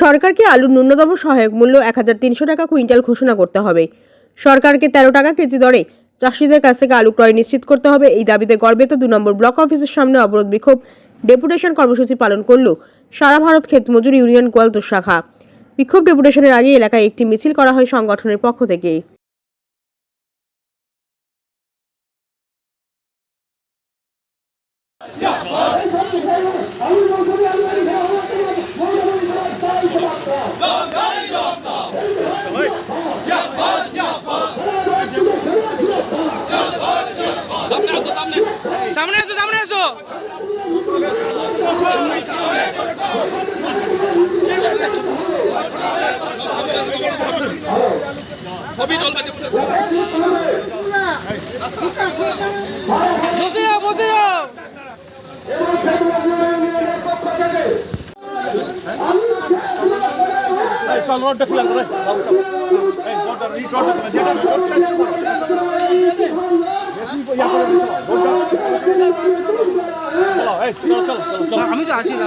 সরকারকে আলুর ন্যূনতম সহায়ক মূল্য এক হাজার তিনশো টাকা কুইন্টাল ঘোষণা করতে হবে। সরকারকে তেরো টাকা কেজি দরে চাষিদের কাছ থেকে আলু ক্রয় নিশ্চিত করতে হবে। এই দাবিতে গর্বেত দু নম্বর ব্লক অফিসের সামনে অবরোধ বিক্ষোভ। ডেপুটেশন কর্মসূচি পালন করল সারা ভারত ক্ষেত মজুর ইউনিয়ন গোয়ালতোর শাখা। বিক্ষোভ ডেপুটেশনের আগে এলাকায় একটি মিছিল করা হয় সংগঠনের পক্ষ থেকে। সামনে এসো সামনে এসো বসে চল রোডটা ক্লিয়ার করে এই। রোডটা এই রোডটা যেটা চল চল আমি তো আছি না